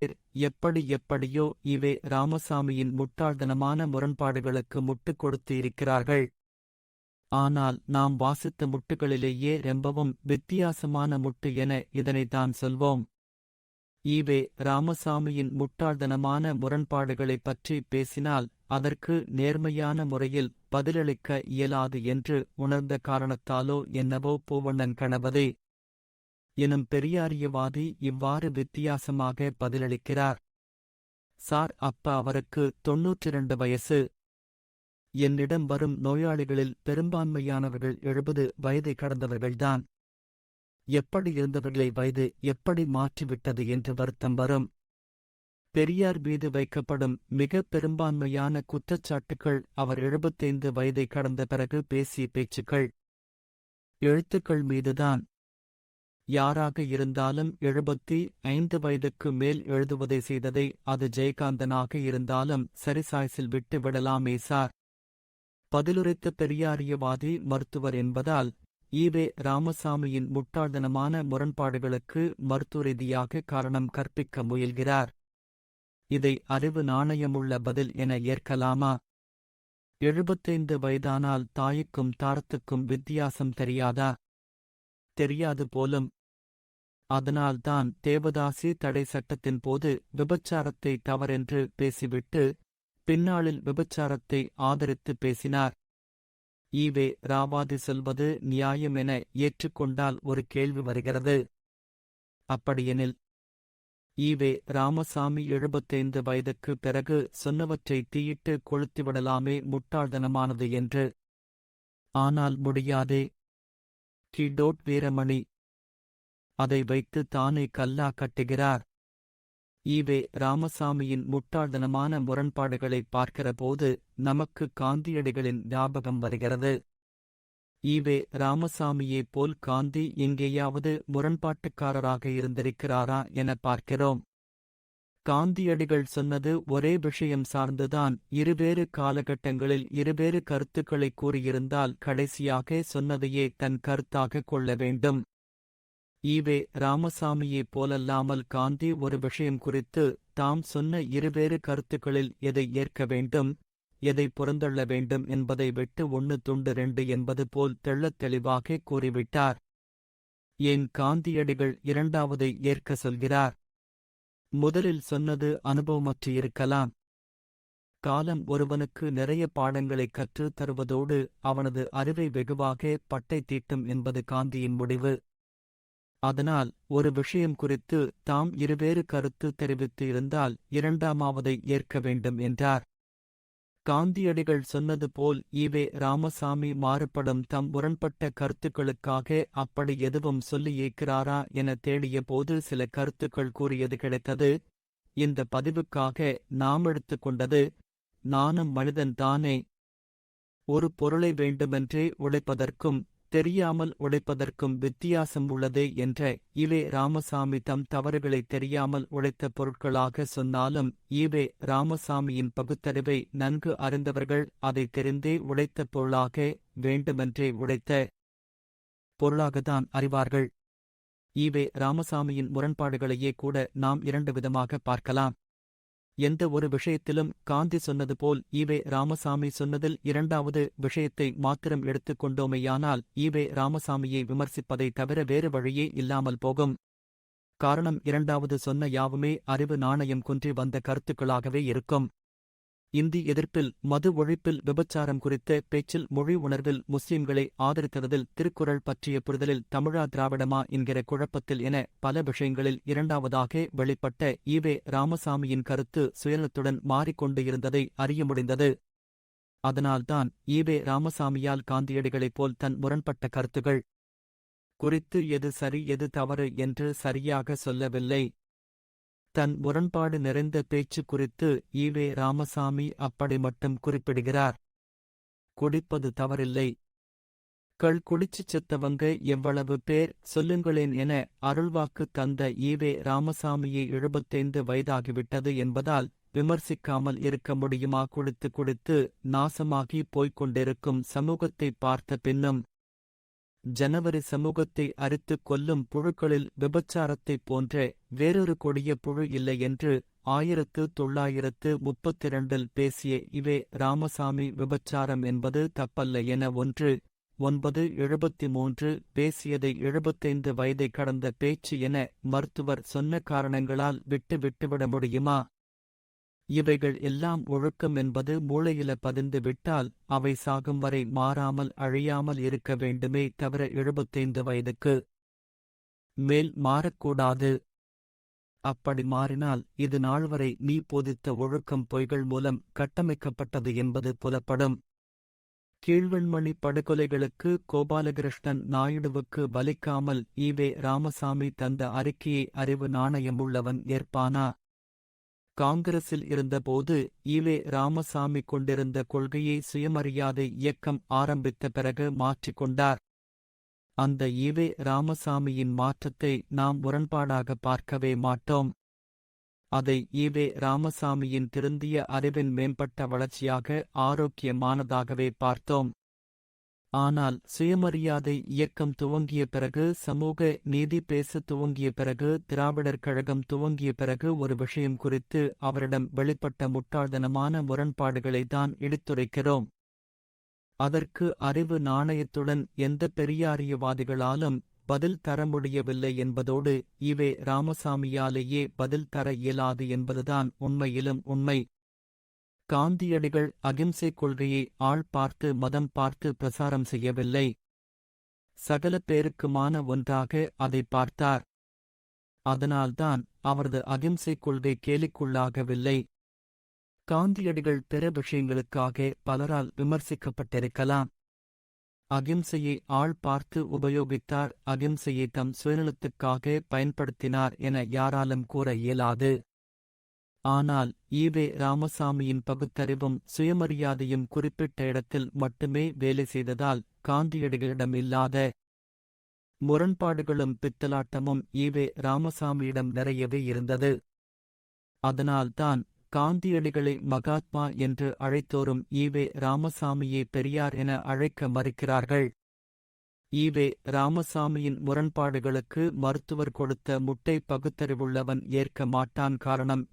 பேர். எப்படி எப்படியோ இவே ராமசாமியின் முட்டாள்தனமான முரண்பாடுகளுக்கு முட்டுக் கொடுத்து இருக்கிறார்கள் ஆனால் நாம் வாசித்த முட்டுகளிலேயே ரொம்பவும் வித்தியாசமான முட்டு என இதனைத்தான் சொல்வோம். ஈவே ராமசாமியின் முட்டாள்தனமான முரண்பாடுகளைப் பற்றி பேசினால் அதற்கு நேர்மையான முறையில் பதிலளிக்க இயலாது என்று உணர்ந்த காரணத்தாலோ என்னவோ பூவண்ணன் கணபதே. எனும் பெரியாரியவாதி இவ்வாறு வித்தியாசமாக பதிலளிக்கிறார். சார் அப்ப அவருக்கு தொன்னூற்றிரண்டு வயசு. என்னிடம் வரும் நோயாளிகளில் பெரும்பான்மையானவர்கள் எழுபது வயதை கடந்தவர்கள்தான். எப்படி இருந்தவர்களை வயது எப்படி மாற்றிவிட்டது என்று வருத்தம் வரும். பெரியார் மீது வைக்கப்படும் மிக பெரும்பான்மையான குற்றச்சாட்டுக்கள் அவர் எழுபத்தைந்து வயதை கடந்த பிறகு பேசிய பேச்சுக்கள். எழுத்துக்கள் மீதுதான். யாராக இருந்தாலும் எழுபத்தி ஐந்து வயதுக்கு மேல் எழுதுவதை செய்ததை அது ஜெயகாந்தனாக இருந்தாலும் சரிசாய்ஸில் விட்டு விடலாமே சார். பதிலுரைத்த பெரியாரியவாதி மருத்துவர் என்பதால் ஈவே ராமசாமியின் முட்டாள்தனமான முரண்பாடுகளுக்கு மருத்துவ ரீதியாக காரணம் கற்பிக்க முயல்கிறார். இதை அறிவு நாணயமுள்ள பதில் என ஏற்கலாமா? எழுபத்தைந்து வயதானால் தாய்க்கும் தாரத்துக்கும் வித்தியாசம் தெரியாதா? தெரியாது போலும் அதனால்தான் தேவதாசி தடை சட்டத்தின் போது விபச்சாரத்தை தவறென்று பேசிவிட்டு பின்னாளில் விபச்சாரத்தை ஆதரித்து பேசினார். ஈவே ராவாதி சொல்வது நியாயம் என ஏற்றுக்கொண்டால் ஒரு கேள்வி வருகிறது. அப்படியெனில் ஈவே ராமசாமி எழுபத்தைந்து வயதுக்கு பிறகு சொன்னவற்றை தீயிட்டு கொளுத்திவிடலாமே முட்டாள்தனமானது என்று. ஆனால் முடியாதே. கிடோட் வீரமணி அதை வைத்து தானே கல்லா கட்டுகிறார். ஈவே ராமசாமியின் முட்டாள்தனமான முரண்பாடுகளை பார்க்கிறபோது நமக்கு காந்தியடிகளின் ஞாபகம் வருகிறது. ஈவே ராமசாமியைப் போல் காந்தி எங்கேயாவது முரண்பாட்டுக்காரராக இருந்திருக்கிறாரா என பார்க்கிறோம். காந்தியடிகள் சொன்னது ஒரே விஷயம் சார்ந்துதான் இருவேறு காலகட்டங்களில் இருவேறு கருத்துக்களை கூறியிருந்தால் கடைசியாக சொன்னதையே தன் கருத்தாக கொள்ள வேண்டும். ஈவே ராமசாமியைப் போலல்லாமல் காந்தி ஒரு விஷயம் குறித்து தாம் சொன்ன இருவேறு கருத்துக்களில் எதை ஏற்க வேண்டும் எதை புறந்தள்ள வேண்டும் என்பதை விட்டு ஒன்னு துண்டு ரெண்டு என்பது போல் தெள்ளத் தெளிவாக கூறிவிட்டார். ஏன் காந்தியடிகள் இரண்டாவதை ஏற்க சொல்கிறார்? முதலில் சொன்னது அனுபவமற்று இருக்கலாம். காலம் ஒருவனுக்கு நிறைய பாடங்களை கற்றுத் தருவதோடு அவனது அறிவை வெகுவாக பட்டை தீட்டும் என்பது காந்தியின் முடிவு. அதனால் ஒரு விஷயம் குறித்து தாம் இருவேறு கருத்து தெரிவித்து இருந்தால் இரண்டாமாவதை ஏற்க வேண்டும் என்றார். காந்தியடிகள் சொன்னது போல் ஈவே ராமசாமி மாறுபடும் தம் முரண்பட்ட கருத்துக்களுக்காக அப்படி எதுவும் சொல்லி ஏற்கிறாரா என தேடிய போது சில கருத்துக்கள் கூறியது கிடைத்தது. இந்த பதிவுக்காக நாம் எடுத்துக்கொண்டது நானும் மனிதன் தானே. ஒரு பொருளை வேண்டுமென்றே உழைப்பதற்கும் தெரியாமல் உழைப்பதற்கும் வித்தியாசம் உள்ளதே என்ற இவே ராமசாமி தம் தவறுகளை தெரியாமல் உழைத்த பொருட்களாக சொன்னாலும் ஈவே ராமசாமியின் பகுத்தறிவை நன்கு அறிந்தவர்கள் அதை தெரிந்தே உழைத்த பொருளாக வேண்டுமென்றே உழைத்த பொருளாகத்தான் அறிவார்கள். ஈவே ராமசாமியின் முரண்பாடுகளையே கூட நாம் இரண்டு விதமாக பார்க்கலாம். எந்த ஒரு விஷயத்திலும் காந்தி சொன்னது போல் ஈவே ராமசாமி சொன்னதில் இரண்டாவது விஷயத்தை மாத்திரம் எடுத்துக் கொண்டோமேயானால் ஈவே ராமசாமியை விமர்சிப்பதை தவிர வேறு வழியே இல்லாமல் போகும். காரணம் இரண்டாவது சொன்ன யாவுமே அறிவு நாணயம் குன்றி வந்த கருத்துக்களாகவே இருக்கும். இந்தி எதிர்ப்பில் மது ஒழிப்பில் விபச்சாரம் குறித்த பேச்சில் மொழி உணர்வில் முஸ்லிம்களை ஆதரித்ததில் திருக்குறள் பற்றிய புரிதலில் தமிழா திராவிடமா என்கிற குழப்பத்தில் என பல விஷயங்களில் இரண்டாவதாக வெளிப்பட்ட ஈவே ராமசாமியின் கருத்து சுயநலத்துடன் மாறிக்கொண்டு இருந்ததை அறிய முடிந்தது. அதனால்தான் ஈவே ராமசாமியால் காந்தியடிகளைப் போல் தன் முரண்பட்ட கருத்துகள் குறித்து எது சரி எது தவறு என்று சரியாக சொல்லவில்லை. தன் முரண்பாடு நிறைந்த பேச்சு குறித்து ஈவே ராமசாமி அப்படி மட்டும் குறிப்பிடுகிறார். குடிப்பது தவறில்லை. கள் குடிச்சு செத்தவங்க எவ்வளவு பேர் சொல்லுங்களேன் என அருள்வாக்கு தந்த ஈவே ராமசாமியை எழுபத்தைந்து வயதாகிவிட்டது என்பதால் விமர்சிக்காமல் இருக்க முடியுமா? குடித்து குடித்து நாசமாகி போய்க் கொண்டிருக்கும் சமூகத்தை பார்த்த பின்னும் ஜனவரி சமூகத்தை அரித்துக் கொல்லும் புழுக்களில் விபச்சாரத்தைப் போன்ற வேறொரு கொடிய புழு இல்லை என்று ஆயிரத்து தொள்ளாயிரத்து முப்பத்திரண்டில் பேசிய இவே ராமசாமி விபச்சாரம் என்பது தப்பல்ல என ஒன்று ஒன்பது எழுபத்தி மூன்று பேசியதை எழுபத்தைந்து வயதை கடந்த பேச்சு என மருத்துவர் சொன்ன காரணங்களால் விட்டு விட்டுவிட முடியுமா? இவைகள் எல்லாம் ஒழுக்கம் என்பது மூளையில பதிந்து விட்டால் அவை சாகும் வரை மாறாமல் அழியாமல் இருக்க வேண்டுமே தவிர எழுபத்தைந்து வயதுக்கு மேல் மாறக்கூடாது. அப்படி மாறினால் இது நாள்வரை நீ போதித்த ஒழுக்கம் பொய்கள் மூலம் கட்டமைக்கப்பட்டது என்பது புலப்படும். கீழ்வெண்மணி படுகொலைகளுக்கு கோபாலகிருஷ்ணன் நாயுடுவுக்கு வலிக்காமல் ஈவே ராமசாமி தந்த அறிக்கையை அறிவு நாணயமுள்ளவன் ஏற்பானா? காங்கிரஸில் இருந்தபோது ஈவே ராமசாமி கொண்டிருந்த கொள்கையை சுயமரியாதை இயக்கம் ஆரம்பித்த பிறகு மாற்றிக்கொண்டார் அந்த ஈவே ராமசாமியின் மாற்றத்தை நாம் முரண்பாடாக பார்க்கவே மாட்டோம். அதை ஈவே ராமசாமியின் திருந்திய அறிவின் மேம்பட்ட வளர்ச்சியாக ஆரோக்கியமானதாகவே பார்த்தோம். ஆனால் சுயமரியாதை இயக்கம் துவங்கிய பிறகு சமூக நீதி பேச துவங்கிய பிறகு திராவிடர் கழகம் துவங்கிய பிறகு ஒரு விஷயம் குறித்து அவரிடம் வெளிப்பட்ட முட்டாள்தனமான முரண்பாடுகளை தான் எடுத்துரைக்கிறோம். அதற்கு அறிவு நாணயத்துடன் எந்த பெரியாரியவாதிகளாலும் பதில் தர முடியவில்லை என்பதோடு இவே ராமசாமியாலேயே பதில் தர இயலாது என்பதுதான் உண்மையிலும் உண்மை. காந்தியடிகள் அகிம்சை கொள்கையை ஆள் பார்த்து மதம் பார்த்து பிரசாரம் செய்யவில்லை. சகல பேருக்குமான ஒன்றாக அதை பார்த்தார். அதனால்தான் அவரது அகிம்சை கொள்கை கேலிக்குள்ளாகவில்லை. காந்தியடிகள் பிற விஷயங்களுக்காக பலரால் விமர்சிக்கப்பட்டிருக்கலாம். அகிம்சையை ஆள் பார்த்து உபயோகித்தார் அகிம்சையை தம் சுயநலத்துக்காக பயன்படுத்தினார் என யாராலும் கூற இயலாது. ஆனால் ஈவே ராமசாமியின் பகுத்தறிவும் சுயமரியாதையும் குறிப்பிட்ட இடத்தில் மட்டுமே வேலை செய்ததால் காந்தியடிகளிடம் இல்லாத முரண்பாடுகளும் பித்தலாட்டமும் ஈவே ராமசாமியிடம் நிறையவே இருந்தது. அதனால்தான் காந்தியடிகளை மகாத்மா என்று அழைத்தோரும் ஈவே ராமசாமியை பெரியார் என அழைக்க மறுக்கிறார்கள். ஈவே ராமசாமியின் முரண்பாடுகளுக்கு மருத்துவர் கொடுத்த முட்டை பகுத்தறிவுள்ளவன் ஏற்க மாட்டான் காரணம்